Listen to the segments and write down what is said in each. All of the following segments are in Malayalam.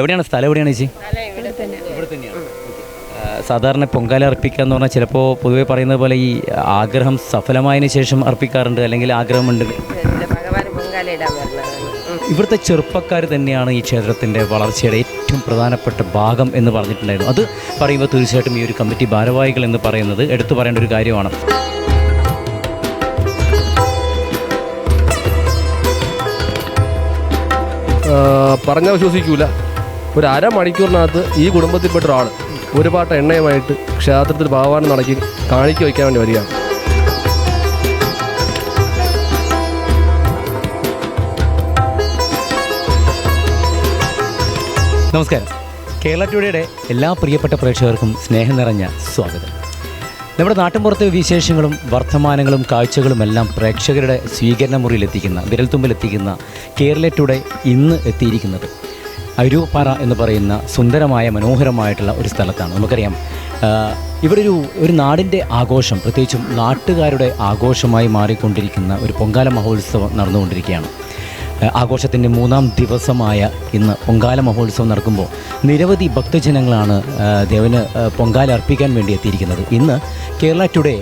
എവിടെയാണ് സ്ഥലം എവിടെയാണ് ചേച്ചി? ഇവിടെ തന്നെയാണ് സാധാരണ പൊങ്കാല അർപ്പിക്കുക എന്ന് പറഞ്ഞാൽ ചിലപ്പോൾ പൊതുവെ പറയുന്നത് പോലെ ഈ ആഗ്രഹം സഫലമായതിനു ശേഷം അർപ്പിക്കാറുണ്ട് അല്ലെങ്കിൽ ആഗ്രഹമുണ്ട്. ഇവിടുത്തെ ചെറുപ്പക്കാർ തന്നെയാണ് ഈ ക്ഷേത്രത്തിന്റെ വളർച്ചയുടെ ഏറ്റവും പ്രധാനപ്പെട്ട ഭാഗം എന്ന് പറഞ്ഞിട്ടുണ്ടായിരുന്നു. അത് പറയുമ്പോൾ തീർച്ചയായിട്ടും ഈ ഒരു കമ്മിറ്റി ഭാരവാഹികൾ എന്ന് പറയുന്നത് എടുത്തു പറയേണ്ട ഒരു കാര്യമാണ്. പറഞ്ഞാൽ വിശ്വസിക്കൂല. ഒരു അരമണിക്കൂറിനകത്ത് ഈ കുടുംബത്തിൽപ്പെട്ട ഒരാൾ ഒരു പാട്ട് എണ്ണയുമായിട്ട് ക്ഷേത്രത്തിൽ ഭാവാനം നടക്കി കാണിക്ക് വയ്ക്കാൻ വേണ്ടി വരികയാണ്. നമസ്കാരം. കേരള ടുഡേയുടെ എല്ലാ പ്രിയപ്പെട്ട പ്രേക്ഷകർക്കും സ്നേഹം നിറഞ്ഞ സ്വാഗതം. നമ്മുടെ നാട്ടിൻപുറത്തെ വിശേഷങ്ങളും വർത്തമാനങ്ങളും കാഴ്ചകളും എല്ലാം പ്രേക്ഷകരുടെ സ്വീകരണ മുറിയിലെത്തിക്കുന്ന വിരൽത്തുമ്പിലെത്തിക്കുന്ന കേരള ടുഡേ ഇന്ന് എത്തിയിരിക്കുന്നത്. അരൂപ്പാറ എന്ന് പറയുന്ന സുന്ദരമായ മനോഹരമായിട്ടുള്ള ഒരു സ്ഥലത്താണ്. നമുക്കറിയാം ഇവിടെ ഒരു ഒരു നാടിന്റെ ആഘോഷം പ്രത്യേകിച്ചും നാട്ടുകാരുടെ ആഘോഷമായി മാറിക്കൊണ്ടിരിക്കുന്ന ഒരു പൊങ്കാല മഹോത്സവം നടന്നുകൊണ്ടിരിക്കുകയാണ്. ആഘോഷത്തിന്റെ മൂന്നാം ദിവസമായ ഇന്ന് പൊങ്കാല മഹോത്സവം നടക്കുമ്പോൾ നിരവധി ഭക്തജനങ്ങളാണ് ദേവന് പൊങ്കാല അർപ്പിക്കാൻ വേണ്ടി എത്തിയിരിക്കുന്നത്. ഇന്ന് കേരള ടുഡേ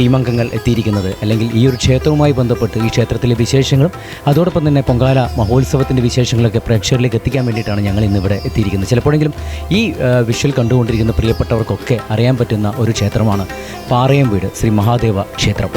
ടീം അംഗങ്ങൾ എത്തിയിരിക്കുന്നത്. അല്ലെങ്കിൽ ഈ ഒരു ക്ഷേത്രവുമായി ബന്ധപ്പെട്ട് ഈ ക്ഷേത്രത്തിലെ വിശേഷങ്ങളും അതോടൊപ്പം തന്നെ പൊങ്കാല മഹോത്സവത്തിന്റെ വിശേഷങ്ങളൊക്കെ പ്രേക്ഷകരിലേക്ക് എത്തിക്കാൻ വേണ്ടിയിട്ടാണ് ഞങ്ങൾ ഇന്നിവിടെ എത്തിയിരിക്കുന്നത്. ചിലപ്പോഴെങ്കിലും ഈ വിഷ്വൽ കണ്ടുകൊണ്ടിരിക്കുന്ന പ്രിയപ്പെട്ടവർക്കൊക്കെ അറിയാൻ പറ്റുന്ന ഒരു ക്ഷേത്രമാണ് പാറയം വീട് ശ്രീ മഹാദേവ ക്ഷേത്രം.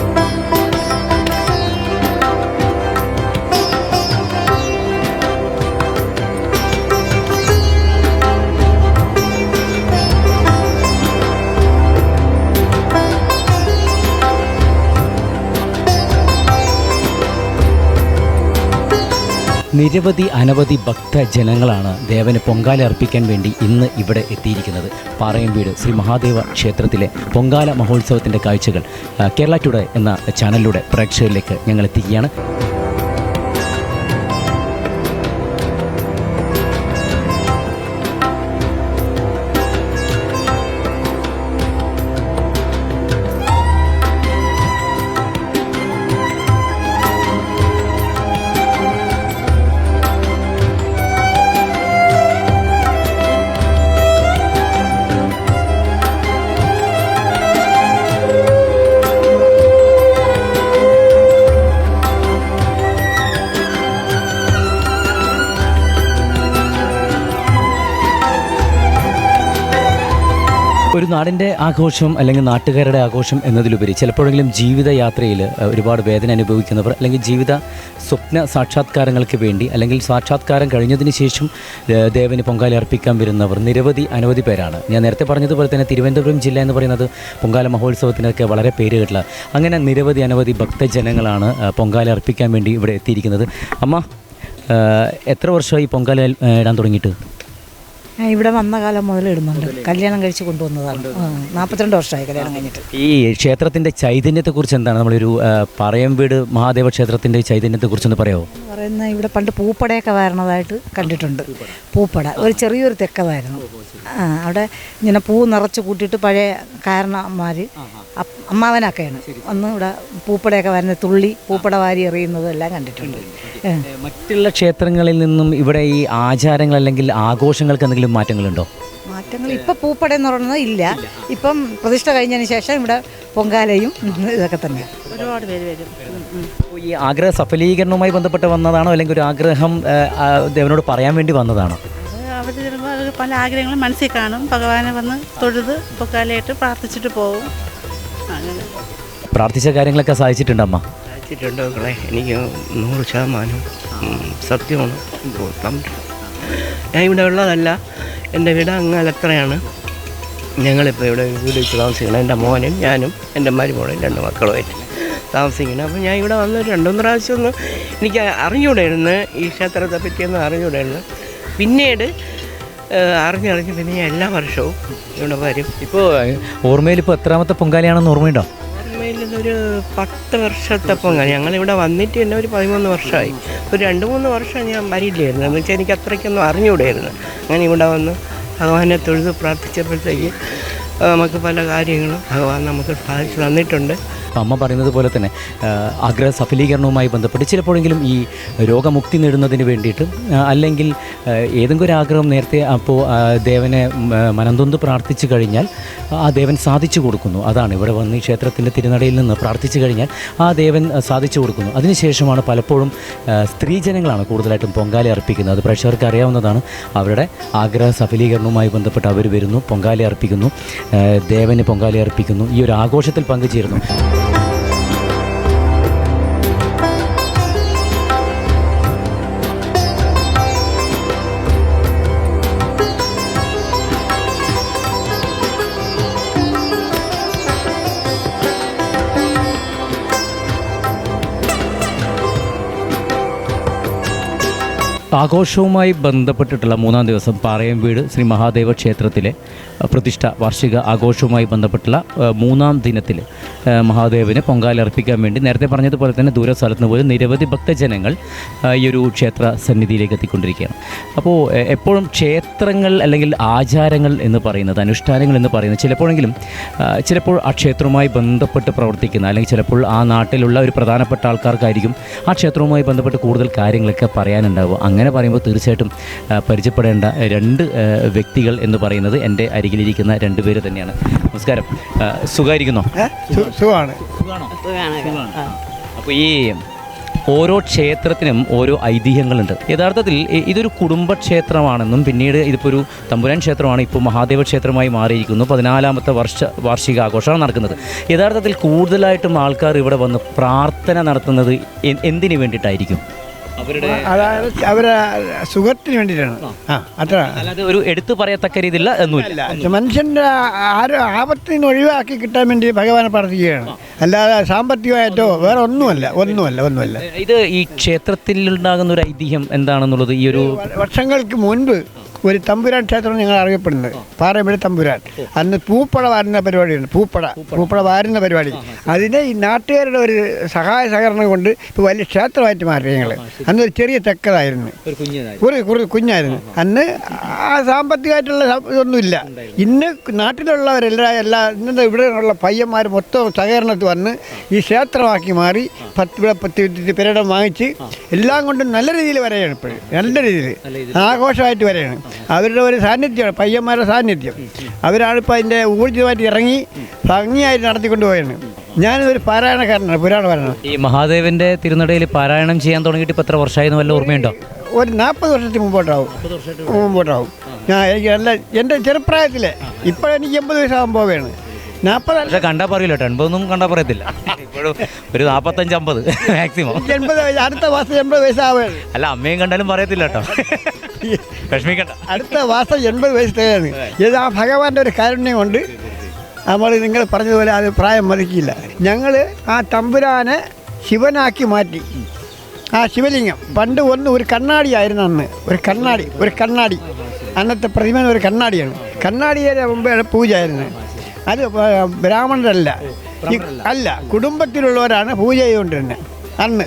നിരവധി അനവധി ഭക്തജനങ്ങളാണ് ദേവന് പൊങ്കാല അർപ്പിക്കാൻ വേണ്ടി ഇന്ന് ഇവിടെ എത്തിയിരിക്കുന്നത്. പാറയംവീട് ശ്രീ മഹാദേവ ക്ഷേത്രത്തിലെ പൊങ്കാല മഹോത്സവത്തിന്റെ കാഴ്ചകൾ കേരള ടുഡേ എന്ന ചാനലിലൂടെ പ്രേക്ഷകരിലേക്ക് ഞങ്ങൾ എത്തിക്കുകയാണ്. ഒരു നാടിന്റെ ആഘോഷം അല്ലെങ്കിൽ നാട്ടുകാരുടെ ആഘോഷം എന്നതിലുപരി ചിലപ്പോഴെങ്കിലും ജീവിതയാത്രയിൽ ഒരുപാട് വേദന അനുഭവിക്കുന്നവർ അല്ലെങ്കിൽ ജീവിത സ്വപ്ന സാക്ഷാത്കാരങ്ങൾക്ക് വേണ്ടി അല്ലെങ്കിൽ സാക്ഷാത്കാരം കഴിഞ്ഞതിന് ശേഷം ദേവന് പൊങ്കാല അർപ്പിക്കാൻ വരുന്നവർ നിരവധി അനവധി പേരാണ്. ഞാൻ നേരത്തെ പറഞ്ഞതുപോലെ തന്നെ തിരുവനന്തപുരം ജില്ല എന്ന് പറയുന്നത് പൊങ്കാല മഹോത്സവത്തിനൊക്കെ വളരെ പേര് കേട്ടില്ല അങ്ങനെ നിരവധി അനവധി ഭക്തജനങ്ങളാണ് പൊങ്കാല അർപ്പിക്കാൻ വേണ്ടി ഇവിടെ എത്തിയിരിക്കുന്നത്. അമ്മ എത്ര വർഷമായി പൊങ്കാല ഇടാൻ തുടങ്ങിയിട്ട്? ഇവിടെ വന്ന കാലം മുതൽ ഇടുന്നുണ്ട് കല്യാണം കഴിച്ച് കൊണ്ടുവന്നതാണ്. നാൽപ്പത്തിരണ്ട് വർഷമായി കല്യാണം കഴിഞ്ഞിട്ട്. ഈ ക്ഷേത്രത്തിന്റെ ചൈതന്യത്തെക്കുറിച്ച് എന്താണ്? നമ്മളൊരു പറയം വീട് മഹാദേവ ക്ഷേത്രത്തിന്റെ ചൈതന്യത്തെക്കുറിച്ചൊന്ന് പറയാമോ പറയുന്ന ഇവിടെ പണ്ട് പൂപ്പടയൊക്കെ വരണതായിട്ട് കണ്ടിട്ടുണ്ട്. പൂപ്പട. ഒരു ചെറിയൊരു തെക്കതായിരുന്നു ആ അവിടെ ഇങ്ങനെ പൂ നിറച്ച് കൂട്ടിയിട്ട് പഴയ കാരണന്മാർ അമ്മാവനൊക്കെയാണ്. അന്ന് ഇവിടെ പൂപ്പടയൊക്കെ വരുന്ന തുള്ളി പൂപ്പട വാരി എറിയുന്നതും എല്ലാം കണ്ടിട്ടുണ്ട്. മറ്റുള്ള ക്ഷേത്രങ്ങളിൽ നിന്നും ഇവിടെ ഈ ആചാരങ്ങൾ അല്ലെങ്കിൽ ആഘോഷങ്ങൾക്ക് എന്തെങ്കിലും മാറ്റങ്ങളുണ്ടോ? മാറ്റങ്ങൾ ഇപ്പം പൂപ്പട എന്ന് പറയുന്നത് ഇല്ല. ഇപ്പം പ്രതിഷ്ഠ കഴിഞ്ഞതിന് ശേഷം ഇവിടെ പൊങ്കാലയും ഇതൊക്കെ തന്നെയാണ് ഒരുപാട് പേര് വരും. അപ്പോൾ ഈ ആഗ്രഹ സഫലീകരണവുമായി ബന്ധപ്പെട്ട് വന്നതാണോ? അല്ലെങ്കിൽ ഒരു ആഗ്രഹം ദേവനോട് പറയാൻ വേണ്ടി വന്നതാണോ? അവർ അവർ ചിലപ്പോൾ പല ആഗ്രഹങ്ങളും മനസ്സിൽ കാണും. ഭഗവാനെ വന്ന് തൊഴുത് പൊക്കാലയായിട്ട് പ്രാർത്ഥിച്ചിട്ട് പോകും. അങ്ങനെ. പ്രാർത്ഥിച്ച കാര്യങ്ങളൊക്കെ സാധിച്ചിട്ടുണ്ട് അമ്മ? അയച്ചിട്ടുണ്ട് മക്കളെ. എനിക്ക് നൂറ് ശതമാനം സത്യമാണ്. ഞാൻ ഇവിടെ ഉള്ളതല്ല. എന്റെ വീട് അങ്ങലത്രയാണ് ഞങ്ങളിപ്പോൾ ഇവിടെ വീട് വെച്ച് താമസിക്കണം എന്റെ മോനും ഞാനും എന്റെ മരുമോളും രണ്ട് മക്കളുമായിട്ട്. താമസിക്കണം അപ്പോൾ ഞാൻ ഇവിടെ വന്ന് രണ്ടുമൂന്ന് പ്രാവശ്യം ഒന്ന് എനിക്ക് അറിഞ്ഞുകൂടായിരുന്നു. ഈ ക്ഷേത്രത്തെ പറ്റിയൊന്നും അറിഞ്ഞുകൂടായിരുന്നു. പിന്നീട് അറിഞ്ഞറിഞ്ഞ് പിന്നെ ഞാൻ എല്ലാ വർഷവും ഇവിടെ വരും. ഇപ്പോൾ ഓർമ്മയിൽ ഇപ്പോൾ എത്രാമത്തെ പൊങ്കാലയാണെന്ന് ഓർമ്മയുണ്ടോ? ഓർമ്മയിൽ ഒരു പത്ത് വർഷത്തെ പൊങ്ങൽ ഞങ്ങളിവിടെ വന്നിട്ട് തന്നെ ഒരു പതിമൂന്ന് വർഷമായി. ഒരു രണ്ട് മൂന്ന് വർഷം ഞാൻ വരില്ലായിരുന്നു. എന്ന് വെച്ചാൽ എനിക്ക് അത്രയ്ക്കൊന്നും അറിഞ്ഞുകൂടായിരുന്നു. അങ്ങനെ ഇവിടെ വന്ന് ഭഗവാനെ തൊഴുത് പ്രാർത്ഥിച്ചപ്പോഴത്തേക്ക് നമുക്ക് പല കാര്യങ്ങളും ഭഗവാൻ നമുക്ക് സാധിച്ചു തന്നിട്ടുണ്ട്. അമ്മ പറയുന്നത് പോലെ തന്നെ ആഗ്രഹ സഫലീകരണവുമായി ബന്ധപ്പെട്ട് ചിലപ്പോഴെങ്കിലും ഈ രോഗമുക്തി നേടുന്നതിന് വേണ്ടിയിട്ട് അല്ലെങ്കിൽ ഏതെങ്കിലും ഒരു ആഗ്രഹം നേരത്തെ അപ്പോൾ ദേവനെ മനന്തൊന്ന് പ്രാർത്ഥിച്ചു കഴിഞ്ഞാൽ ആ ദേവൻ സാധിച്ചു കൊടുക്കുന്നു. അതാണ് ഇവിടെ വന്ന് ക്ഷേത്രത്തിന്റെ തിരുനടയിൽ നിന്ന് പ്രാർത്ഥിച്ചു കഴിഞ്ഞാൽ ആ ദേവൻ സാധിച്ചു കൊടുക്കുന്നു. അതിനുശേഷമാണ് പലപ്പോഴും സ്ത്രീജനങ്ങളാണ് കൂടുതലായിട്ടും പൊങ്കാലി അർപ്പിക്കുന്നത്. അത് പ്രേക്ഷകർക്ക് അറിയാവുന്നതാണ്. അവരുടെ ആഗ്രഹ സഫലീകരണവുമായി ബന്ധപ്പെട്ട് അവർ വരുന്നു പൊങ്കാലി അർപ്പിക്കുന്നു ദേവന് പൊങ്കാലി അർപ്പിക്കുന്നു. ഈ ഒരു ആഘോഷത്തിൽ പങ്കുചേരുന്നു. ആഘോഷവുമായി ബന്ധപ്പെട്ടിട്ടുള്ള മൂന്നാം ദിവസം പാറയം വീട് ശ്രീ മഹാദേവ ക്ഷേത്രത്തിലെ പ്രതിഷ്ഠ വാർഷിക ആഘോഷവുമായി ബന്ധപ്പെട്ടുള്ള മൂന്നാം ദിനത്തിൽ മഹാദേവന് പൊങ്കാല അർപ്പിക്കാൻ വേണ്ടി നേരത്തെ പറഞ്ഞതുപോലെ തന്നെ ദൂര സ്ഥലത്തുനിന്ന് നിന്ന് പോയി നിരവധി ഭക്തജനങ്ങൾ ഈ ഒരു ക്ഷേത്ര സന്നിധിയിലേക്ക് എത്തിക്കൊണ്ടിരിക്കുകയാണ്. അപ്പോൾ എപ്പോഴും ക്ഷേത്രങ്ങൾ അല്ലെങ്കിൽ ആചാരങ്ങൾ എന്ന് പറയുന്നത് അനുഷ്ഠാനങ്ങൾ എന്ന് പറയുന്നത് ചിലപ്പോഴെങ്കിലും ചിലപ്പോൾ ആ ക്ഷേത്രവുമായി ബന്ധപ്പെട്ട് പ്രവർത്തിക്കുന്ന അല്ലെങ്കിൽ ചിലപ്പോൾ ആ നാട്ടിലുള്ള ഒരു പ്രധാനപ്പെട്ട ആൾക്കാർക്കായിരിക്കും ആ ക്ഷേത്രവുമായി ബന്ധപ്പെട്ട് കൂടുതൽ കാര്യങ്ങളൊക്കെ പറയാനുണ്ടാവുക. അങ്ങനെ പറയുമ്പോൾ തീർച്ചയായിട്ടും പരിചയപ്പെടേണ്ട രണ്ട് വ്യക്തികൾ എന്ന് പറയുന്നത് എന്റെ അരികിലിരിക്കുന്ന രണ്ട് പേര് തന്നെയാണ്. നമസ്കാരം. സുഖമായിരിക്കുന്നോ സുഖമാണ്. അപ്പോൾ ഈ ഓരോ ക്ഷേത്രത്തിനും ഓരോ ഐതിഹ്യങ്ങളുണ്ട്. യഥാർത്ഥത്തിൽ ഇതൊരു കുടുംബക്ഷേത്രമാണെന്നും പിന്നീട് ഇതിപ്പോൾ ഒരു തമ്പുരാൻ ക്ഷേത്രമാണ് ഇപ്പോൾ മഹാദേവ ക്ഷേത്രമായി മാറിയിരിക്കുന്നു. പതിനാലാമത്തെ വർഷ വാർഷിക ആഘോഷമാണ് നടക്കുന്നത്. യഥാർത്ഥത്തിൽ കൂടുതലായിട്ടും ആൾക്കാർ ഇവിടെ വന്ന് പ്രാർത്ഥന നടത്തുന്നത് എന്തിനു വേണ്ടിയിട്ടായിരിക്കും? അതായത് അവരെ സുഖത്തിന് വേണ്ടിയിട്ടാണ്. ആ. അത്ര. അല്ലാതെ ഒരു എടുത്തു പറയത്തക്ക രീതിയിലുള്ള ഒന്നുമില്ല. അല്ല മനുഷ്യന്റെ ആരോ ആപത്തിൽ നിന്ന് ഒഴിവാക്കി കിട്ടാൻ വേണ്ടി ഭഗവാനെ പ്രാർത്ഥിക്കുകയാണ്. അല്ലാതെ സാമ്പത്തികമായിട്ടോ വേറെ ഒന്നുമല്ല ഒന്നുമല്ല ഒന്നുമല്ല. ഇത് ഈ ക്ഷേത്രത്തിൽ ഉണ്ടാകുന്ന ഒരു ഐതിഹ്യം എന്താണെന്നുള്ളത്? ഈ ഒരു വർഷങ്ങൾക്ക് മുൻപ് ഒരു തമ്പുരാൻ ക്ഷേത്രം ഞങ്ങൾ അറിയപ്പെടുന്നത്. പാറയമ്പിടി തമ്പുരാൻ. അന്ന് പൂപ്പട വാരുന്ന പരിപാടിയുണ്ട് പൂപ്പട. പൂപ്പട. വാരുന്ന പരിപാടി. അതിനെ ഈ നാട്ടുകാരുടെ ഒരു സഹായ സഹകരണം കൊണ്ട് ഇപ്പോൾ വലിയ ക്ഷേത്രമായിട്ട് മാറി ഞങ്ങൾ അന്ന് ഒരു ചെറിയ തെക്കതായിരുന്നു. ഒരു കുറു കുഞ്ഞായിരുന്നു. അന്ന് ആ സാമ്പത്തികമായിട്ടുള്ള ഇതൊന്നുമില്ല. ഇന്ന് നാട്ടിലുള്ളവരെല്ലാം എല്ലാ ഇന്നത്തെ ഇവിടെ ഉള്ള പയ്യന്മാർ മൊത്തം സഹകരണത്തിൽ വന്ന് ഈ ക്ഷേത്രമാക്കി മാറി പത്ത് ഇവിടെ പത്ത് പേരിടം വാങ്ങിച്ച് എല്ലാം കൊണ്ടും നല്ല രീതിയിൽ വരെയാണ് ഇപ്പോഴും. നല്ല രീതിയിൽ. ആഘോഷമായിട്ട് വരെയാണ്. അവരുടെ ഒരു സാന്നിധ്യമാണ് പയ്യന്മാരുടെ സാന്നിധ്യം. അവരാണ് ഇപ്പോൾ അതിന്റെ ഊർജിതമായിട്ട് ഇറങ്ങി ഭംഗിയായിട്ട് നടത്തിക്കൊണ്ട് പോയാണ് ഞാനൊരു പാരായണക്കാരനാണ് പുരാണ പാരായണം ഈ മഹാദേവന്റെ തിരുനടയിൽ പാരായണം ചെയ്യാൻ തുടങ്ങിയിട്ട് ഇപ്പോൾ എത്ര വർഷമായിരുന്നു വല്ല ഓർമ്മയുണ്ടോ? ഒരു നാൽപ്പത് വർഷത്തിന് മുമ്പോട്ടാവും. മുമ്പോട്ടാവും. ഞാൻ എനിക്ക് നല്ല എന്റെ ചെറുപ്രായത്തിലെ ഇപ്പോഴെനിക്ക് എൺപത് വയസ്സാകാൻ പോവുകയാണ്. നാൽപ്പത് പക്ഷെ കണ്ടാ പറയില്ല കേട്ടോ. എൺപതൊന്നും കണ്ടാ പറയത്തില്ല. ഇപ്പോഴും ഒരു നാൽപ്പത്തഞ്ച് അമ്പത് മാക്സിമം എൺപത് വയസ്സ് അടുത്ത മാസം എൺപത് വയസ്സാവേ. അല്ല അമ്മയും കണ്ടാലും പറയത്തില്ല കേട്ടോ. വിഷമിക്കണ്ട. അടുത്ത മാസം എൺപത് വയസ്സ് തേയാണ് ഇത് ആ ഭഗവാന്റെ ഒരു കാരുണ്യം കൊണ്ട് നമ്മൾ നിങ്ങൾ പറഞ്ഞതുപോലെ അത് പ്രായം മതിക്കില്ല. ഞങ്ങൾ ആ തമ്പുരാനെ ശിവനാക്കി മാറ്റി. ആ ശിവലിംഗം. പണ്ട് ഒന്ന് ഒരു കണ്ണാടിയായിരുന്നു അന്ന്. ഒരു കണ്ണാടി ഒരു കണ്ണാടി. അന്നത്തെ പ്രതിമ ഒരു കണ്ണാടിയാണ്. കണ്ണാടിയുടെ മുമ്പേ പൂജയായിരുന്നു. അത് ബ്രാഹ്മണരല്ല. അല്ല കുടുംബത്തിലുള്ളവരാണ് പൂജ ചെയ്തുകൊണ്ടിരുന്നത് അന്ന്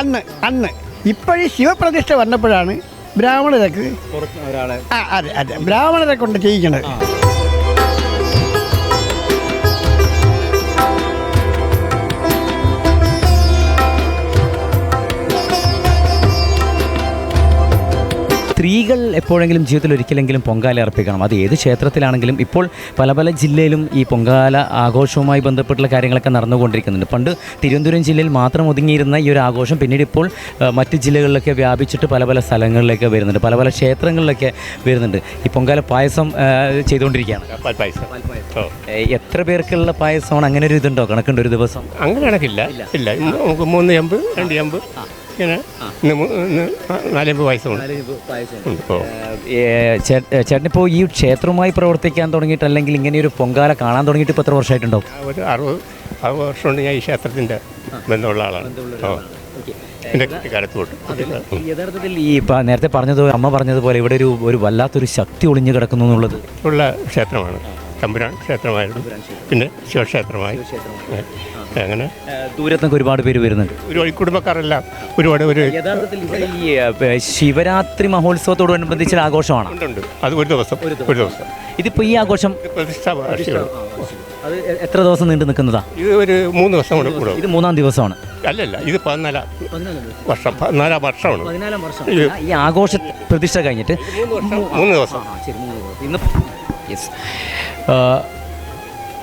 അന്ന് അന്ന്. ഇപ്പോഴീ ശിവപ്രതിഷ്ഠ വന്നപ്പോഴാണ് ബ്രാഹ്മണരൊക്കെ ആ അതെ അതെ. ബ്രാഹ്മണരെ കൊണ്ട് ചെയ്യിക്കണത്. സ്ത്രീകൾ എപ്പോഴെങ്കിലും ജീവിതത്തിൽ ഒരിക്കലെങ്കിലും പൊങ്കാല അർപ്പിക്കണം. അത് ഏത് ക്ഷേത്രത്തിലാണെങ്കിലും ഇപ്പോൾ പല പല ജില്ലയിലും ഈ പൊങ്കാല ആഘോഷവുമായി ബന്ധപ്പെട്ടുള്ള കാര്യങ്ങളൊക്കെ നടന്നുകൊണ്ടിരിക്കുന്നുണ്ട്. പണ്ട് തിരുവനന്തപുരം ജില്ലയിൽ മാത്രം ഒതുങ്ങിയിരുന്ന ഈ ഒരു ആഘോഷം പിന്നീട് ഇപ്പോൾ മറ്റ് ജില്ലകളിലൊക്കെ വ്യാപിച്ചിട്ട് പല പല സ്ഥലങ്ങളിലേക്ക് വരുന്നുണ്ട്. പല പല ക്ഷേത്രങ്ങളിലൊക്കെ വരുന്നുണ്ട്. ഈ പൊങ്കാല പായസം ചെയ്തുകൊണ്ടിരിക്കുകയാണ്. എത്ര പേർക്കുള്ള പായസമാണ്? അങ്ങനെ ഒരു ഇതുണ്ടോ? കണക്കുണ്ട് ഒരു ദിവസം? അങ്ങനെ കണക്കില്ല ഇല്ല. മൂന്ന് എമ്പ് രണ്ട് ചമ്പ് ചേട്ടനിപ്പോൾ ഈ ക്ഷേത്രവുമായി പ്രവർത്തിക്കാൻ തുടങ്ങിയിട്ട് അല്ലെങ്കിൽ ഇങ്ങനെ ഒരു പൊങ്കാല കാണാൻ തുടങ്ങിയിട്ട് ഇപ്പോൾ എത്ര വർഷമായിട്ടുണ്ടാവും? ഒരു അറുപത് അറുപത് വർഷമുണ്ട് ഞാൻ ഈ ക്ഷേത്രത്തിന്റെ ബന്ധമുള്ള ആളാണ്. ഓ. യഥാർത്ഥത്തിൽ ഈ നേരത്തെ പറഞ്ഞത് അമ്മ പറഞ്ഞതുപോലെ ഇവിടെ ഒരു ഒരു വല്ലാത്തൊരു ശക്തി ഒളിഞ്ഞു കിടക്കുന്നു എന്നുള്ളത് ഉള്ള ക്ഷേത്രമാണ്. തമ്പുരാൻ ക്ഷേത്രമായിരുന്നു. പിന്നെ ശിവക്ഷേത്രമായി. അങ്ങനെ. ദൂരത്തൊക്കെ ഒരുപാട് പേര് വരുന്നുണ്ട്. ഒരു കുടുംബക്കാരെല്ലാം ഒരുപാട് ഒരു യഥാർത്ഥത്തിൽ ഈ ശിവരാത്രി മഹോത്സവത്തോടനുബന്ധിച്ച് ആഘോഷമാണ്? ഉണ്ട് അത് ഒരു ദിവസം ഒരു ദിവസം. ഇതിപ്പോൾ ഈ ആഘോഷം പ്രതിഷ്ഠാ അത് എത്ര ദിവസം നീണ്ടു നിൽക്കുന്നതാ? ഇത് ഒരു മൂന്ന് ദിവസം കൂടെ. കൂടും ഇത് മൂന്നാം ദിവസമാണ്. അല്ലല്ല ഇത് പതിനാലാം വർഷം പതിനാലാം വർഷമാണ്. പതിനാലാം വർഷം. ഈ ആഘോഷ പ്രതിഷ്ഠ കഴിഞ്ഞിട്ട് മൂന്ന് ദിവസം. ഇന്ന് യെസ്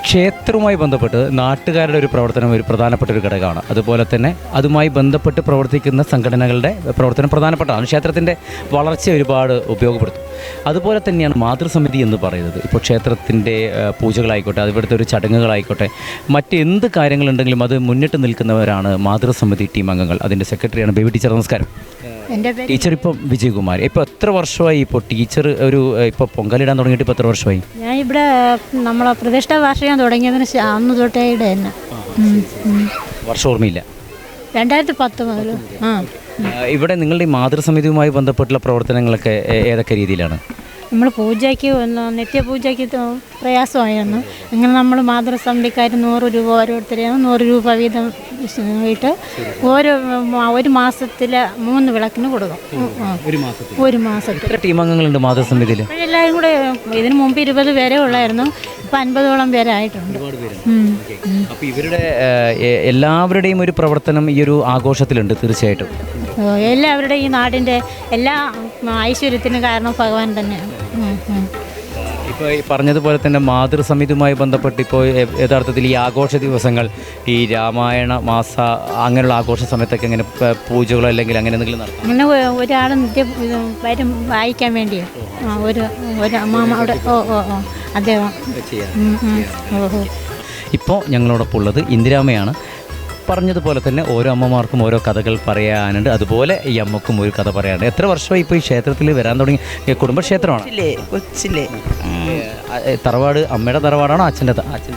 ക്ഷേത്രവുമായി ബന്ധപ്പെട്ട് നാട്ടുകാരുടെ ഒരു പ്രവർത്തനം ഒരു പ്രധാനപ്പെട്ട ഒരു ഘടകമാണ്. അതുപോലെ തന്നെ അതുമായി ബന്ധപ്പെട്ട് പ്രവർത്തിക്കുന്ന സംഘടനകളുടെ പ്രവർത്തനം പ്രധാനപ്പെട്ടതാണ്. ക്ഷേത്രത്തിന്റെ വളർച്ച ഒരുപാട് ഉപയോഗപ്പെടുത്തും. അതുപോലെ തന്നെയാണ് മാതൃസമിതി എന്ന് പറയുന്നത്. ഇപ്പോൾ ക്ഷേത്രത്തിന്റെ പൂജകളായിക്കോട്ടെ അതിവിടുത്തെ ഒരു ചടങ്ങുകളായിക്കോട്ടെ മറ്റ് എന്ത് കാര്യങ്ങളുണ്ടെങ്കിലും അത് മുന്നിട്ട് നിൽക്കുന്നവരാണ് മാതൃസമിതി ടീം അംഗങ്ങൾ. അതിന്റെ സെക്രട്ടറിയാണ് ബേബി ടീച്ചർ നമസ്കാരം. ടീച്ചർ ഇപ്പം വിജയകുമാർ. ഇപ്പോൾ എത്ര വർഷമായി ഇപ്പോൾ ടീച്ചർ ഒരു ഇപ്പൊ പൊങ്കലിടാൻ തുടങ്ങിയിട്ട് ഇപ്പോൾ എത്ര വർഷമായി? ഞാൻ ഇവിടെ നമ്മളെ പ്രതിഷ്ഠ വാർഷികം തുടങ്ങിയതിന് അന്ന് തൊട്ടേ ഇവിടെ തന്നെ. വർഷം ഓർമ്മയില്ല. രണ്ടായിരത്തി പത്ത് മുതൽ ആ. ഇവിടെ നിങ്ങളുടെ മാതൃസമിതിയുമായി ബന്ധപ്പെട്ടുള്ള പ്രവർത്തനങ്ങളൊക്കെ ഏതൊക്കെ രീതിയിലാണ്? നമ്മൾ പൂജയ്ക്ക് നിത്യപൂജയ്ക്ക് പ്രയാസമായിരുന്നു. അങ്ങനെ നമ്മൾ മാതൃസമിതിക്കാർ നൂറ് രൂപ ഓരോരുത്തരെയും നൂറ് രൂപ വീതം ഇട്ട് ഓരോ ഒരു മാസത്തിൽ മൂന്ന് വിളക്കിന് കൊടുക്കും. ഒരു മാസത്തിൽ ടീം അംഗങ്ങളുണ്ട് മാതൃസമിതിയിൽ എല്ലാവരും കൂടെ ഇതിന് മുമ്പ് ഇരുപത് പേരെ ഉള്ളായിരുന്നു. ഇപ്പം അൻപതോളം പേരായിട്ടുണ്ട്. അപ്പോൾ ഇവരുടെ എല്ലാവരുടെയും ഒരു പ്രവർത്തനം ഈ ഒരു ആഘോഷത്തിലുണ്ട് തീർച്ചയായിട്ടും. ഓ, എല്ലാവരുടെയും ഈ നാടിന്റെ എല്ലാ ഐശ്വര്യത്തിനും കാരണം ഭഗവാൻ തന്നെയാണ്. ഇപ്പോൾ ഈ പറഞ്ഞതുപോലെ തന്നെ മാതൃസമിതിയുമായി ബന്ധപ്പെട്ട് ഇപ്പോൾ യഥാർത്ഥത്തിൽ ഈ ആഘോഷ ദിവസങ്ങൾ ഈ രാമായണ മാസ അങ്ങനെയുള്ള ആഘോഷ സമയത്തൊക്കെ ഇങ്ങനെ പൂജകൾ പൂജകളോ അല്ലെങ്കിൽ അങ്ങനെ എന്തെങ്കിലും നടത്തും. അങ്ങനെ ഒരാൾ നിത്യ വരും വായിക്കാൻ വേണ്ടിയോ ഒരു ഒരു അമ്മാമ അവിടെ ഓ ഓ ഓ അദ്ദേഹം. ഇപ്പോൾ ഞങ്ങളോടൊപ്പം ഉള്ളത് ഇന്ദിരാമയാണ്. പറഞ്ഞതുപോലെ തന്നെ ഓരോ അമ്മമാർക്കും ഓരോ കഥകൾ പറയാനുണ്ട്. അതുപോലെ ഈ അമ്മക്കും ഒരു കഥ പറയാനുണ്ട്. എത്ര വർഷമായി ഇപ്പോൾ ഈ ക്ഷേത്രത്തിൽ വരാൻ തുടങ്ങി? കുടുംബക്ഷേത്രമാണ്? കൊച്ചിലെ തറവാട് അമ്മയുടെ തറവാടാണോ അച്ഛന്റെ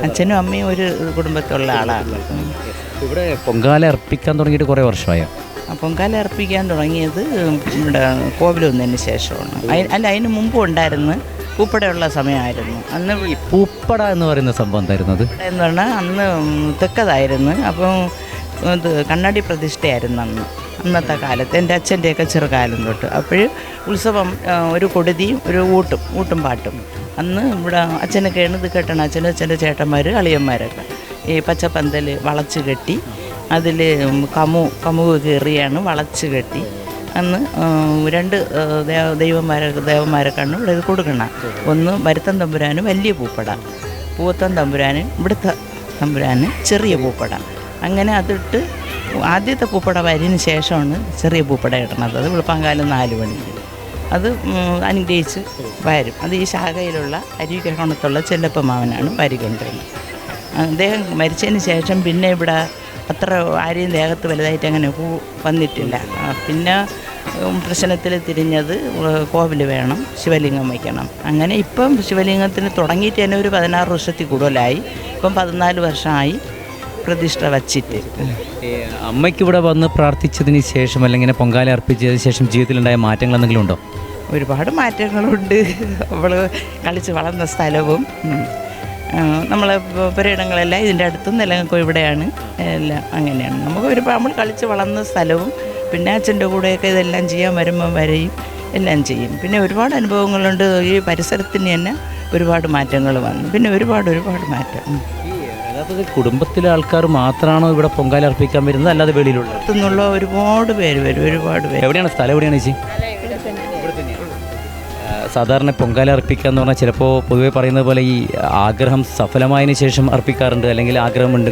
അച്ഛനും അമ്മയും ഒരു കുടുംബത്തിലുള്ള ആളാണ് ഇവിടെ പൊങ്കാല അർപ്പിക്കാൻ തുടങ്ങിയിട്ട് കുറേ വർഷമായോ? പൊങ്കാല അർപ്പിക്കാൻ തുടങ്ങിയത് ഇവിടെ കോവിലൊന്നതിന് ശേഷമാണ്. അല്ല അതിന് മുമ്പ് ഉണ്ടായിരുന്നു. പൂപ്പടയുള്ള സമയമായിരുന്നു. അന്ന് പൂപ്പട എന്ന് പറയുന്ന സംഭവം തരുന്നത് എന്ന് പറഞ്ഞാൽ അന്ന് തെക്കതായിരുന്നു. അപ്പം ഇത് കണ്ണാടി പ്രതിഷ്ഠയായിരുന്നു അന്ന്. അന്നത്തെ കാലത്ത് എന്റെ അച്ഛന്റെയൊക്കെ ചെറുകാലം തൊട്ട്. അപ്പോൾ ഉത്സവം ഒരു കൊടുതിയും ഒരു ഊട്ടും ഊട്ടും പാട്ടും. അന്ന് ഇവിടെ അച്ഛനൊക്കെ ഇത് കെട്ടണം അച്ഛനും അച്ഛന്റെ ചേട്ടന്മാർ അളിയന്മാരൊക്കെ. ഈ പച്ചപ്പന്തൽ വളച്ച് കെട്ടി അതിൽ കമു കമു കയറിയാണ് വളച്ച് കെട്ടി. അന്ന് രണ്ട് ദൈവന്മാരെ ദേവന്മാരെ കണ്ണു ഇവിടെ ഇത് കൊടുക്കണം. ഒന്ന് വരുത്തൻ തമ്പുരാനും വലിയ പൂപ്പട. പൂവത്തൻ തമ്പുരാനും ഇവിടുത്തെ തമ്പുരാന് ചെറിയ പൂപ്പട. അങ്ങനെ അതിട്ട് ആദ്യത്തെ പൂപ്പട വരിന് ശേഷമാണ് ചെറിയ പൂപ്പട ഇടണത് അത് വെളുപ്പാങ്കാലം നാല് മണിക്ക്. അത് അനുഗ്രഹിച്ച് വരും. അത് ഈ ശാഖയിലുള്ള അരുവിക്കണത്തുള്ള ചെല്ലപ്പ മാവനാണ് അദ്ദേഹം മരിച്ചതിന് ശേഷം പിന്നെ ഇവിടെ അത്ര ആരെയും ദേഹത്ത് വലുതായിട്ട് അങ്ങനെ പൂ വന്നിട്ടില്ല. പിന്നെ പ്രശ്നത്തിൽ തിരിഞ്ഞത് കോവിൽ വേണം ശിവലിംഗം വയ്ക്കണം. അങ്ങനെ ഇപ്പം ശിവലിംഗത്തിന് തുടങ്ങിയിട്ട് തന്നെ ഒരു പതിനാറ് വർഷത്തിൽ കൂടുതലായി. ഇപ്പം പതിനാല് വർഷമായി പ്രതിഷ്ഠ വച്ചിട്ട്. അമ്മയ്ക്ക് ഇവിടെ വന്ന് പ്രാർത്ഥിച്ചതിന് ശേഷം അല്ലെങ്കിൽ പൊങ്കാല അർപ്പിച്ചതിന് ശേഷം ജീവിതത്തിലുണ്ടായ മാറ്റങ്ങൾ എന്തെങ്കിലും ഉണ്ടോ? ഒരുപാട് മാറ്റങ്ങളുണ്ട്. അവൾ കളിച്ച് വളർന്ന സ്ഥലവും നമ്മളെ പുരയിടങ്ങളെല്ലാം ഇതിന്റെ അടുത്തും നിലനിൽക്കും ഇവിടെയാണ്. എല്ലാം അങ്ങനെയാണ്. നമുക്ക് ഒരു നമ്മൾ കളിച്ച് വളർന്ന സ്ഥലവും പിന്നെ അച്ഛന്റെ കൂടെയൊക്കെ ഇതെല്ലാം ചെയ്യാൻ വരുമ്പോൾ വരെയും എല്ലാം ചെയ്യും. പിന്നെ ഒരുപാട് അനുഭവങ്ങളുണ്ട്. ഈ പരിസരത്തിന് തന്നെ ഒരുപാട് മാറ്റങ്ങൾ വന്നു. പിന്നെ ഒരുപാട് ഒരുപാട് മാറ്റം. യഥാർത്ഥത്തിൽ കുടുംബത്തിലെ ആൾക്കാർ മാത്രമാണോ ഇവിടെ പൊങ്കാല അർപ്പിക്കാൻ വരുന്നത്? അല്ലാതെ വെളിയിലുള്ള ഒരുപാട് പേര് വരും. ഒരുപാട് പേര്. എവിടെയാണ് സ്ഥലം എവിടെയാണ് ചേച്ചി? സാധാരണ പൊങ്കാല അർപ്പിക്കുക എന്ന് പറഞ്ഞാൽ ചിലപ്പോൾ പൊതുവെ പറയുന്നത് പോലെ ഈ ആഗ്രഹം സഫലമായതിനു ശേഷം അർപ്പിക്കാറുണ്ട് അല്ലെങ്കിൽ ആഗ്രഹമുണ്ട്.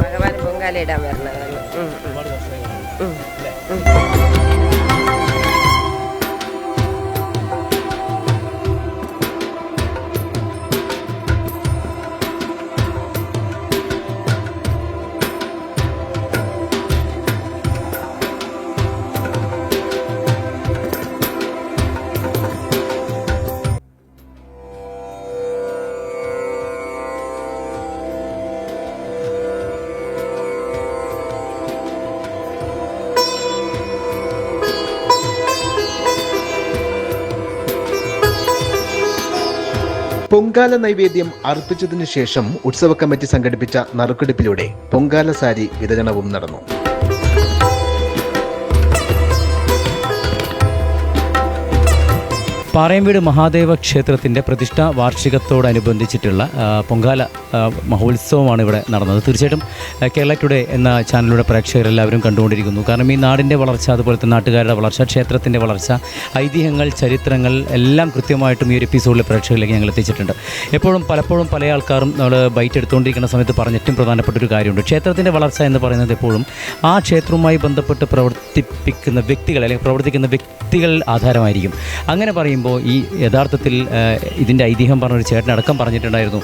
ഭഗവാൻ പൊങ്കാലയിടാൻ ഇടാൻ പൊങ്കാല നൈവേദ്യം അർപ്പിച്ചതിനു ശേഷം ഉത്സവ കമ്മിറ്റി സംഘടിപ്പിച്ച നറുക്കെടുപ്പിലൂടെ പൊങ്കാല സാരി വിതരണവും നടന്നു. പാറയംവീട് മഹാദേവ ക്ഷേത്രത്തിന്റെ പ്രതിഷ്ഠാ വാർഷികത്തോടനുബന്ധിച്ചിട്ടുള്ള പൊങ്കാല മഹോത്സവമാണ് ഇവിടെ നടന്നത്. തീർച്ചയായിട്ടും കേരള ടുഡേ എന്ന ചാനലിലൂടെ പ്രേക്ഷകരെല്ലാവരും കണ്ടുകൊണ്ടിരിക്കുന്നു. കാരണം ഈ നാടിന്റെ വളർച്ച അതുപോലെ തന്നെ നാട്ടുകാരുടെ വളർച്ച ക്ഷേത്രത്തിന്റെ വളർച്ച ഐതിഹ്യങ്ങൾ ചരിത്രങ്ങൾ എല്ലാം കൃത്യമായിട്ടും ഈ ഒരു എപ്പിസോഡിലെ പ്രേക്ഷകരിലേക്ക് ഞങ്ങൾ എത്തിച്ചിട്ടുണ്ട്. എപ്പോഴും പലപ്പോഴും പല ആൾക്കാരും നമ്മൾ ബൈറ്റ് എടുത്തുകൊണ്ടിരിക്കുന്ന സമയത്ത് പറഞ്ഞ ഏറ്റവും പ്രധാനപ്പെട്ട ഒരു കാര്യമുണ്ട്. ക്ഷേത്രത്തിന്റെ വളർച്ച എന്ന് പറയുന്നത് എപ്പോഴും ആ ക്ഷേത്രവുമായി ബന്ധപ്പെട്ട് പ്രവർത്തിപ്പിക്കുന്ന വ്യക്തികൾ അല്ലെങ്കിൽ പ്രവർത്തിക്കുന്ന വ്യക്തികൾ ആധാരമായിരിക്കും. അങ്ങനെ പറയുമ്പോൾ ഈ യഥാർത്ഥത്തിൽ ഇതിന്റെ ഐതിഹ്യം പറഞ്ഞൊരു ചേട്ടനടക്കം പറഞ്ഞിട്ടുണ്ടായിരുന്നു.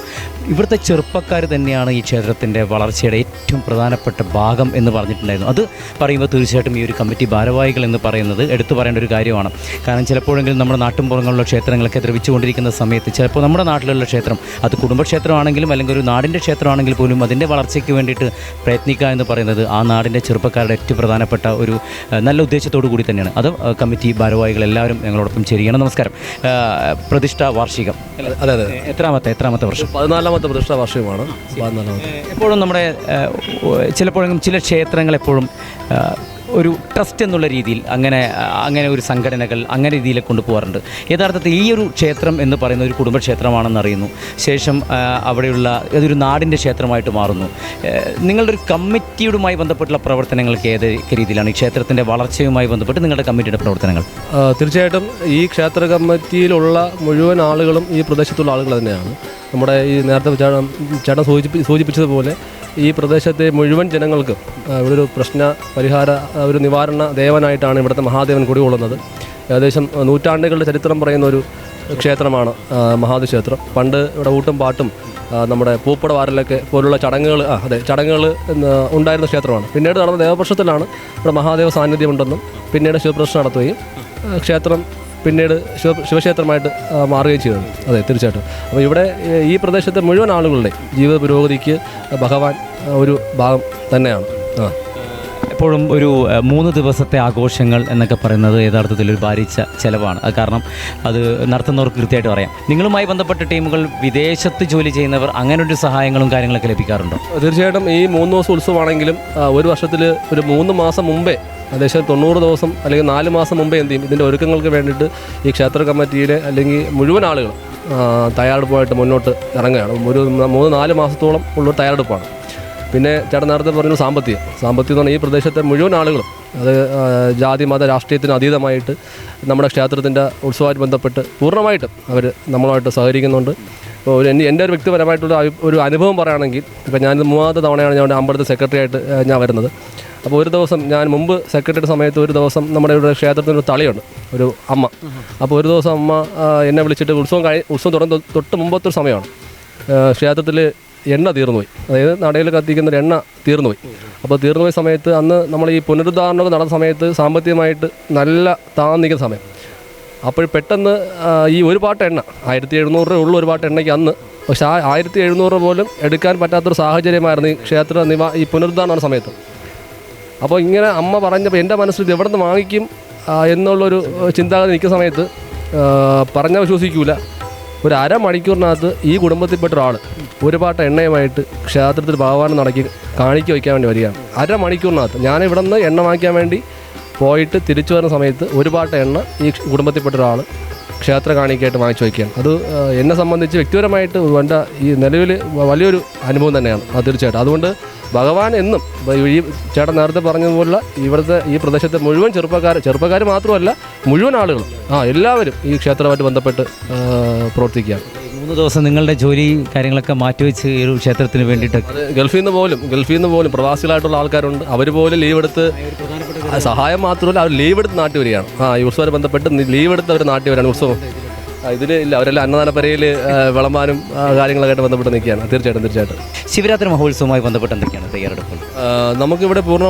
ഇവിടുത്തെ ചെറുപ്പക്കാർ തന്നെയാണ് ഈ ക്ഷേത്രത്തിന്റെ വളർച്ചയുടെ ഏറ്റവും പ്രധാനപ്പെട്ട ഭാഗം എന്ന് പറഞ്ഞിട്ടുണ്ടായിരുന്നു. അത് പറയുമ്പോൾ തീർച്ചയായിട്ടും ഈ ഒരു കമ്മിറ്റി ഭാരവാഹികൾ എന്ന് പറയുന്നത് എടുത്തു പറയേണ്ട ഒരു കാര്യമാണ്. കാരണം ചിലപ്പോഴെങ്കിലും നമ്മുടെ നാട്ടിൻപുറങ്ങളിലുള്ള ക്ഷേത്രങ്ങളൊക്കെ ദ്രവിച്ചുകൊണ്ടിരിക്കുന്ന സമയത്ത് ചിലപ്പോൾ നമ്മുടെ നാട്ടിലുള്ള ക്ഷേത്രം അത് കുടുംബക്ഷേത്രമാണെങ്കിലും അല്ലെങ്കിൽ ഒരു നാടിന്റെ ക്ഷേത്രമാണെങ്കിൽ പോലും അതിന്റെ വളർച്ചയ്ക്ക് വേണ്ടിയിട്ട് പ്രയത്നിക്കുക എന്ന് പറയുന്നത് ആ നാടിന്റെ ചെറുപ്പക്കാരുടെ ഏറ്റവും പ്രധാനപ്പെട്ട ഒരു നല്ല ഉദ്ദേശത്തോടു കൂടി തന്നെയാണ്. അത് കമ്മിറ്റി ഭാരവാഹികൾ എല്ലാവരും ഞങ്ങളോടൊപ്പം ചേരുകയാണ്. നമസ്കാരം. പ്രതിഷ്ഠ വാർഷികം. അതെ അതെ. എത്രാമത്തെ എത്രാമത്തെ വർഷം? പതിനാലാമത്തെ പ്രതിഷ്ഠാ വർഷമാണ് എപ്പോഴും നമ്മുടെ ചിലപ്പോഴെങ്കിലും ചില ക്ഷേത്രങ്ങൾ എപ്പോഴും ഒരു ട്രസ്റ്റ് എന്നുള്ള രീതിയിൽ അങ്ങനെ അങ്ങനെ ഒരു സംഘടനകൾ അങ്ങനെ രീതിയിൽ കൊണ്ടുപോകാറുണ്ട്. യഥാർത്ഥത്തിൽ ഈ ഒരു ക്ഷേത്രം എന്ന് പറയുന്ന ഒരു കുടുംബക്ഷേത്രമാണെന്ന് അറിയുന്നു. ശേഷം അവിടെയുള്ള അതൊരു നാടിന്റെ ക്ഷേത്രമായിട്ട് മാറുന്നു. നിങ്ങളുടെ ഒരു കമ്മിറ്റിയുമായി ബന്ധപ്പെട്ടുള്ള പ്രവർത്തനങ്ങൾക്ക് ഏതൊക്കെ രീതിയിലാണ്? ഈ ക്ഷേത്രത്തിന്റെ വളർച്ചയുമായി ബന്ധപ്പെട്ട് നിങ്ങളുടെ കമ്മിറ്റിയുടെ പ്രവർത്തനങ്ങൾ. തീർച്ചയായിട്ടും ഈ ക്ഷേത്ര കമ്മിറ്റിയിലുള്ള മുഴുവൻ ആളുകളും ഈ പ്രദേശത്തുള്ള ആളുകൾ തന്നെയാണ്. നമ്മുടെ ഈ നേരത്തെ ചേട്ടൻ സൂചിപ്പി സൂചിപ്പിച്ചതുപോലെ ഈ പ്രദേശത്തെ മുഴുവൻ ജനങ്ങൾക്കും ഇവിടെ ഒരു പ്രശ്ന പരിഹാര ഒരു നിവാരണ ദേവനായിട്ടാണ് ഇവിടുത്തെ മഹാദേവൻ കുടികൊള്ളുന്നത്. ഏകദേശം നൂറ്റാണ്ടുകളുടെ ചരിത്രം പറയുന്ന ഒരു ക്ഷേത്രമാണ് മഹാദേവ ക്ഷേത്രം പണ്ട് ഇവിടെ ഊട്ടും പാട്ടും നമ്മുടെ പൂപ്പട വാരലൊക്കെ പോലുള്ള ചടങ്ങുകൾ ആ അതെ ചടങ്ങുകൾ ഉണ്ടായിരുന്ന ക്ഷേത്രമാണ്. പിന്നീട് നടന്ന ദേവപ്രശ്നത്തിലാണ് ഇവിടെ മഹാദേവ സാന്നിധ്യമുണ്ടെന്നും പിന്നീട് ശിവപ്രശ്നം നടത്തുകയും ക്ഷേത്രം പിന്നീട് ശിവ ശിവക്ഷേത്രമായിട്ട് മാറുകയും ചെയ്തത് അതെ തീർച്ചയായിട്ടും. അപ്പോൾ ഇവിടെ ഈ പ്രദേശത്തെ മുഴുവൻ ആളുകളുടെ ജീവിത പുരോഗതിക്ക് ഭഗവാൻ ഒരു ഭാഗം തന്നെയാണ്. ആ. എപ്പോഴും ഒരു മൂന്ന് ദിവസത്തെ ആഘോഷങ്ങൾ എന്നൊക്കെ പറയുന്നത് യഥാർത്ഥത്തിൽ ഒരു ഭാരിച്ച ചിലവാണ്. അത് കാരണം അത് നടത്തുന്നവർക്ക് കൃത്യമായിട്ട് പറയാം. നിങ്ങളുമായി ബന്ധപ്പെട്ട ടീമുകൾ വിദേശത്ത് ജോലി ചെയ്യുന്നവർ അങ്ങനെ ഒരു സഹായങ്ങളും കാര്യങ്ങളൊക്കെ ലഭിക്കാറുണ്ടോ? തീർച്ചയായിട്ടും ഈ മൂന്ന് ദിവസം ഉത്സവമാണെങ്കിലും ഒരു വർഷത്തിൽ ഒരു മൂന്ന് മാസം മുമ്പേ ഏകദേശം തൊണ്ണൂറ് ദിവസം അല്ലെങ്കിൽ നാല് മാസം മുമ്പേ എന്ത് ചെയ്യും? ഇതിന്റെ ഒരുക്കങ്ങൾക്ക് വേണ്ടിയിട്ട് ഈ ക്ഷേത്ര കമ്മിറ്റിയിലെ അല്ലെങ്കിൽ മുഴുവൻ ആളുകൾ തയ്യാറെടുപ്പുമായിട്ട് മുന്നോട്ട് ഇറങ്ങുകയാണ്. ഒരു മൂന്ന് നാല് മാസത്തോളം ഉള്ള തയ്യാറെടുപ്പാണ്. പിന്നെ ചേട്ടൻ നേരത്തെ പറഞ്ഞു സാമ്പത്തികം. സാമ്പത്തികം എന്ന് പറഞ്ഞാൽ ഈ പ്രദേശത്തെ മുഴുവൻ ആളുകളും അത് ജാതി മത രാഷ്ട്രീയത്തിന് അതീതമായിട്ട് നമ്മുടെ ക്ഷേത്രത്തിന്റെ ഉത്സവമായിട്ട് ബന്ധപ്പെട്ട് പൂർണമായിട്ടും അവർ നമ്മളുമായിട്ട് സഹകരിക്കുന്നുണ്ട്. ഇപ്പോൾ ഒരു എന്റെ ഒരു വ്യക്തിപരമായിട്ടുള്ള ഒരു അനുഭവം പറയുകയാണെങ്കിൽ ഇപ്പോൾ ഞാൻ മൂന്നാമത്തെ തവണയാണ് ഞാൻ അമ്പലത്തെ സെക്രട്ടറി ആയിട്ട് ഞാൻ വരുന്നത്. അപ്പോൾ ഒരു ദിവസം ഞാൻ മുമ്പ് സെക്രട്ടറി സമയത്ത് ഒരു ദിവസം നമ്മുടെ ഇവിടെ ക്ഷേത്രത്തിനൊരു തളിയുണ്ട് ഒരു അമ്മ. അപ്പോൾ ഒരു ദിവസം അമ്മ എന്നെ വിളിച്ചിട്ട് ഉത്സവം കഴി ഉത്സവം തുടങ്ങുന്ന തൊട്ട് മുമ്പത്തെ ഒരു സമയമാണ്. ക്ഷേത്രത്തിൽ എണ്ണ തീർന്നുപോയി. അതായത് നടയിൽ കത്തിക്കുന്ന ഒരു എണ്ണ തീർന്നുപോയി. അപ്പോൾ തീർന്നുപോയ സമയത്ത് അന്ന് നമ്മൾ ഈ പുനരുദ്ധാരണമൊക്കെ നടന്ന സമയത്ത് സാമ്പത്തികമായിട്ട് നല്ല താന്ന് നിൽക്കുന്ന സമയം. അപ്പോൾ പെട്ടെന്ന് ഈ ഒരു പാട്ട് എണ്ണ ആയിരത്തി എഴുന്നൂറ് രൂപ ഉള്ള ഒരു പാട്ട് എണ്ണയ്ക്ക് അന്ന്. പക്ഷേ ആ ആയിരത്തി എഴുന്നൂറ് പോലും എടുക്കാൻ പറ്റാത്തൊരു സാഹചര്യമായിരുന്നു ഈ ക്ഷേത്ര നിവാ ഈ പുനരുദ്ധാരണ സമയത്ത്. അപ്പോൾ ഇങ്ങനെ അമ്മ പറഞ്ഞപ്പോൾ എന്റെ മനസ്സിൽ ഇത് എവിടെ നിന്ന് വാങ്ങിക്കും എന്നുള്ളൊരു ചിന്താഗതി നിൽക്കുന്ന സമയത്ത് പറഞ്ഞാൽ വിശ്വസിക്കൂല. ഒരു അരമണിക്കൂറിനകത്ത് ഈ കുടുംബത്തിൽപ്പെട്ട ഒരാൾ ഒരു പാട്ട് എണ്ണയുമായിട്ട് ക്ഷേത്രത്തിൽ ഭഗവാൻ നടക്കി കാണിക്കുക വയ്ക്കാൻ വേണ്ടി വരികയാണ്. അരമണിക്കൂറിനകത്ത് ഞാൻ ഇവിടെ നിന്ന് എണ്ണ വാങ്ങിക്കാൻ വേണ്ടി പോയിട്ട് തിരിച്ചു വരുന്ന സമയത്ത് ഒരു പാട്ട് എണ്ണ ഈ കുടുംബത്തിൽപ്പെട്ട ഒരാൾ ക്ഷേത്ര കാണിക്കായിട്ട് വാങ്ങിച്ചു വയ്ക്കുകയാണ്. അത് എന്നെ സംബന്ധിച്ച് വ്യക്തിപരമായിട്ട് വേണ്ട ഈ നിലവിൽ വലിയൊരു അനുഭവം തന്നെയാണ്. അത് തീർച്ചയായിട്ടും. അതുകൊണ്ട് ഭഗവാൻ എന്നും ഈ ചേട്ടൻ നേരത്തെ പറഞ്ഞതുപോലുള്ള ഇവിടുത്തെ ഈ പ്രദേശത്തെ മുഴുവൻ ചെറുപ്പക്കാർ ചെറുപ്പക്കാർ മാത്രമല്ല മുഴുവൻ ആളുകളും ആ എല്ലാവരും ഈ ക്ഷേത്രമായിട്ട് ബന്ധപ്പെട്ട് പ്രവർത്തിക്കുകയാണ്. മൂന്ന് ദിവസം നിങ്ങളുടെ ജോലി കാര്യങ്ങളൊക്കെ മാറ്റിവെച്ച് ഈ ഒരു ക്ഷേത്രത്തിന് വേണ്ടിയിട്ട് ഗൾഫിൽ നിന്ന് പോലും ഗൾഫിൽ നിന്ന് പോലും പ്രവാസികളായിട്ടുള്ള ആൾക്കാരുണ്ട്. അവർ പോലും ലീവ് എടുത്ത് സഹായം മാത്രമല്ല അവർ ലീവ് എടുത്ത് നാട്ടിൽ വരികയാണ്. ആ ഉത്സവമായി ബന്ധപ്പെട്ട് ലീവ് എടുത്ത് അവർ നാട്ടിൽ വരികയാണ്. ഉത്സവം ഇതിൽ ഇല്ല അവരെല്ലാം അന്നദാന പരയിൽ വിളമ്പാനും കാര്യങ്ങളൊക്കെ ആയിട്ട് ബന്ധപ്പെട്ട് നിൽക്കുകയാണ്. തീർച്ചയായിട്ടും തീർച്ചയായിട്ടും. ശിവരാത്രി മഹോത്സവവുമായി ബന്ധപ്പെട്ട് എന്തൊക്കെയാണ് തയ്യാറെടുപ്പ് നമുക്കിവിടെ പൂർണ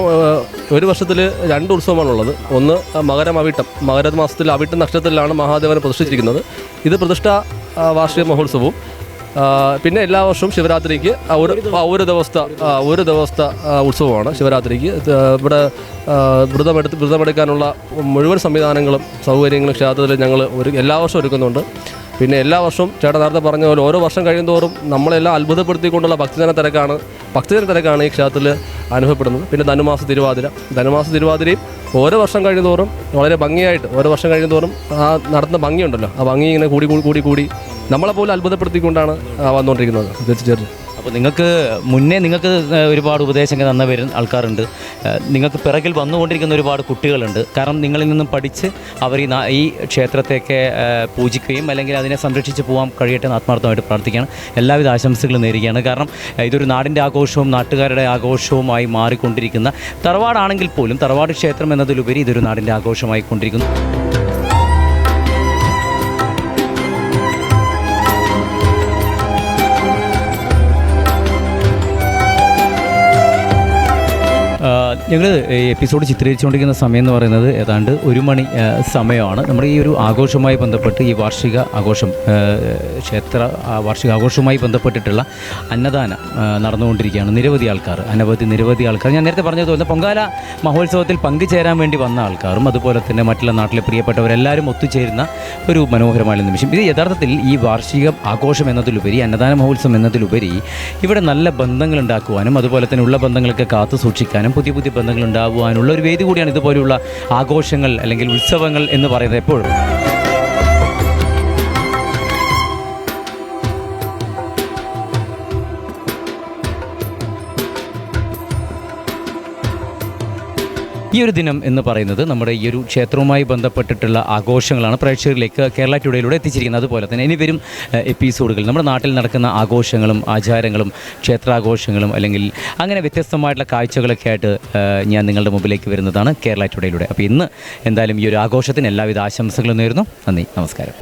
ഒരു വർഷത്തിൽ രണ്ട് ഉത്സവമാണുള്ളത്. ഒന്ന് മകരം അവിട്ടം. മകര മാസത്തിൽ അവിട്ടം നക്ഷത്രത്തിലാണ് മഹാദേവനെ പ്രതിഷ്ഠിച്ചിരിക്കുന്നത്. ഇത് പ്രതിഷ്ഠ വാർഷിക മഹോത്സവവും. പിന്നെ എല്ലാ വർഷവും ശിവരാത്രിക്ക് ഒരു ഒരു ദിവസത്തെ ഒരു ദിവസത്തെ ഉത്സവമാണ് ശിവരാത്രിക്ക്. ഇവിടെ വ്രതമെടുത്ത് വ്രതമെടുക്കാനുള്ള മുഴുവൻ സംവിധാനങ്ങളും സൗകര്യങ്ങളും ക്ഷേത്രത്തിൽ ഞങ്ങൾ ഒരു എല്ലാ വർഷവും ഒരുക്കുന്നുണ്ട്. പിന്നെ എല്ലാ വർഷവും ചേട്ടൻ നേരത്തെ പറഞ്ഞ പോലെ ഓരോ വർഷം കഴിയുന്തോറും നമ്മളെല്ലാം അത്ഭുതപ്പെടുത്തിക്കൊണ്ടുള്ള ഭക്തജന തിരക്കാണ് ഭക്തജന തിരക്കാണ് ഈ ക്ഷേത്രത്തിൽ അനുഭവപ്പെടുന്നത്. പിന്നെ ധനുമാസ തിരുവാതിര. ധനുമാസ തിരുവാതിരയും ഓരോ വർഷം കഴിയുന്തോറും വളരെ ഭംഗിയായിട്ട് ഓരോ വർഷം കഴിയുന്തോറും ആ നടത്തുന്ന ഭംഗിയുണ്ടല്ലോ. ആ ഭംഗി ഇങ്ങനെ കൂടി കൂടി കൂടി കൂടി നമ്മളെപ്പോലും അത്ഭുതപ്പെടുത്തിക്കൊണ്ടാണ് ആ വന്നുകൊണ്ടിരിക്കുന്നത് തീർച്ചയായിട്ടും അപ്പോൾ നിങ്ങൾക്ക് മുന്നേ നിങ്ങൾക്ക് ഒരുപാട് ഉപദേശങ്ങൾ തന്ന വരുന്ന ആൾക്കാരുണ്ട്. നിങ്ങൾക്ക് പിറകിൽ വന്നുകൊണ്ടിരിക്കുന്ന ഒരുപാട് കുട്ടികളുണ്ട്. കാരണം നിങ്ങളിൽ നിന്നും പഠിച്ച് അവർ ഈ ഈ ക്ഷേത്രത്തെയൊക്കെ പൂജിക്കുകയും അല്ലെങ്കിൽ അതിനെ സംരക്ഷിച്ച് പോകാൻ കഴിയട്ടെ എന്ന് ആത്മാർത്ഥമായിട്ട് പ്രാർത്ഥിക്കുകയാണ്. എല്ലാവിധ ആശംസകളും നേരുകയാണ്. കാരണം ഇതൊരു നാടിന്റെ ആഘോഷവും നാട്ടുകാരുടെ ആഘോഷവുമായി മാറിക്കൊണ്ടിരിക്കുന്ന തറവാടാണെങ്കിൽ പോലും തറവാട് ക്ഷേത്രം എന്നതിലുപരി ഇതൊരു നാടിന്റെ ആഘോഷമായി കൊണ്ടിരിക്കുന്നു ഞങ്ങൾ എപ്പിസോഡ് ചിത്രീകരിച്ചുകൊണ്ടിരിക്കുന്ന സമയം എന്ന് പറയുന്നത് ഏതാണ്ട് ഒരു മണി സമയമാണ്. നമ്മുടെ ഈ ഒരു ആഘോഷവുമായി ബന്ധപ്പെട്ട് ഈ വാർഷിക ആഘോഷം ക്ഷേത്ര വാർഷികാഘോഷവുമായി ബന്ധപ്പെട്ടിട്ടുള്ള അന്നദാനം നടന്നുകൊണ്ടിരിക്കുകയാണ്. നിരവധി ആൾക്കാർ അനവധി നിരവധി ആൾക്കാർ. ഞാൻ നേരത്തെ പറഞ്ഞതുപോലെ പൊങ്കാല മഹോത്സവത്തിൽ പങ്കുചേരാൻ വേണ്ടി വന്ന ആൾക്കാരും അതുപോലെ തന്നെ മറ്റുള്ള നാട്ടിലെ പ്രിയപ്പെട്ടവരെല്ലാവരും ഒത്തുചേരുന്ന ഒരു മനോഹരമായ നിമിഷം. ഇത് യഥാർത്ഥത്തിൽ ഈ വാർഷിക ആഘോഷം എന്നതിലുപരി അന്നദാന മഹോത്സവം എന്നതിലുപരി ഇവിടെ നല്ല ബന്ധങ്ങൾ ഉണ്ടാക്കുവാനും അതുപോലെ തന്നെ ഉള്ള ബന്ധങ്ങളൊക്കെ കാത്തു സൂക്ഷിക്കാനും പുതിയ പുതിയ ബന്ധങ്ങൾ ഉണ്ടാകുവാനുള്ള ഒരു വേദി കൂടിയാണ് ഇതുപോലെയുള്ള ആഘോഷങ്ങൾ അല്ലെങ്കിൽ ഉത്സവങ്ങൾ എന്ന് പറയുന്നത് എപ്പോഴും. ഈ ഒരു ദിനം എന്ന് പറയുന്നത് നമ്മുടെ ഈ ഒരു ക്ഷേത്രവുമായി ബന്ധപ്പെട്ടിട്ടുള്ള ആഘോഷങ്ങളാണ് പ്രേക്ഷകരിലേക്ക് കേരള ടുഡേയിലൂടെ എത്തിച്ചിരിക്കുന്നത്. അതുപോലെ തന്നെ ഇനി വരും എപ്പിസോഡുകൾ. നമ്മുടെ നാട്ടിൽ നടക്കുന്ന ആഘോഷങ്ങളും ആചാരങ്ങളും ക്ഷേത്രാഘോഷങ്ങളും അല്ലെങ്കിൽ അങ്ങനെ വ്യത്യസ്തമായിട്ടുള്ള കാഴ്ചകളൊക്കെ ആയിട്ട് ഞാൻ നിങ്ങളുടെ മുമ്പിലേക്ക് വരുന്നതാണ് കേരള ടുഡേയിലൂടെ. അപ്പോൾ ഇന്ന് എന്തായാലും ഈ ഒരു ആഘോഷത്തിന് എല്ലാവിധ ആശംസകളും നേരുന്നു. നന്ദി. നമസ്കാരം.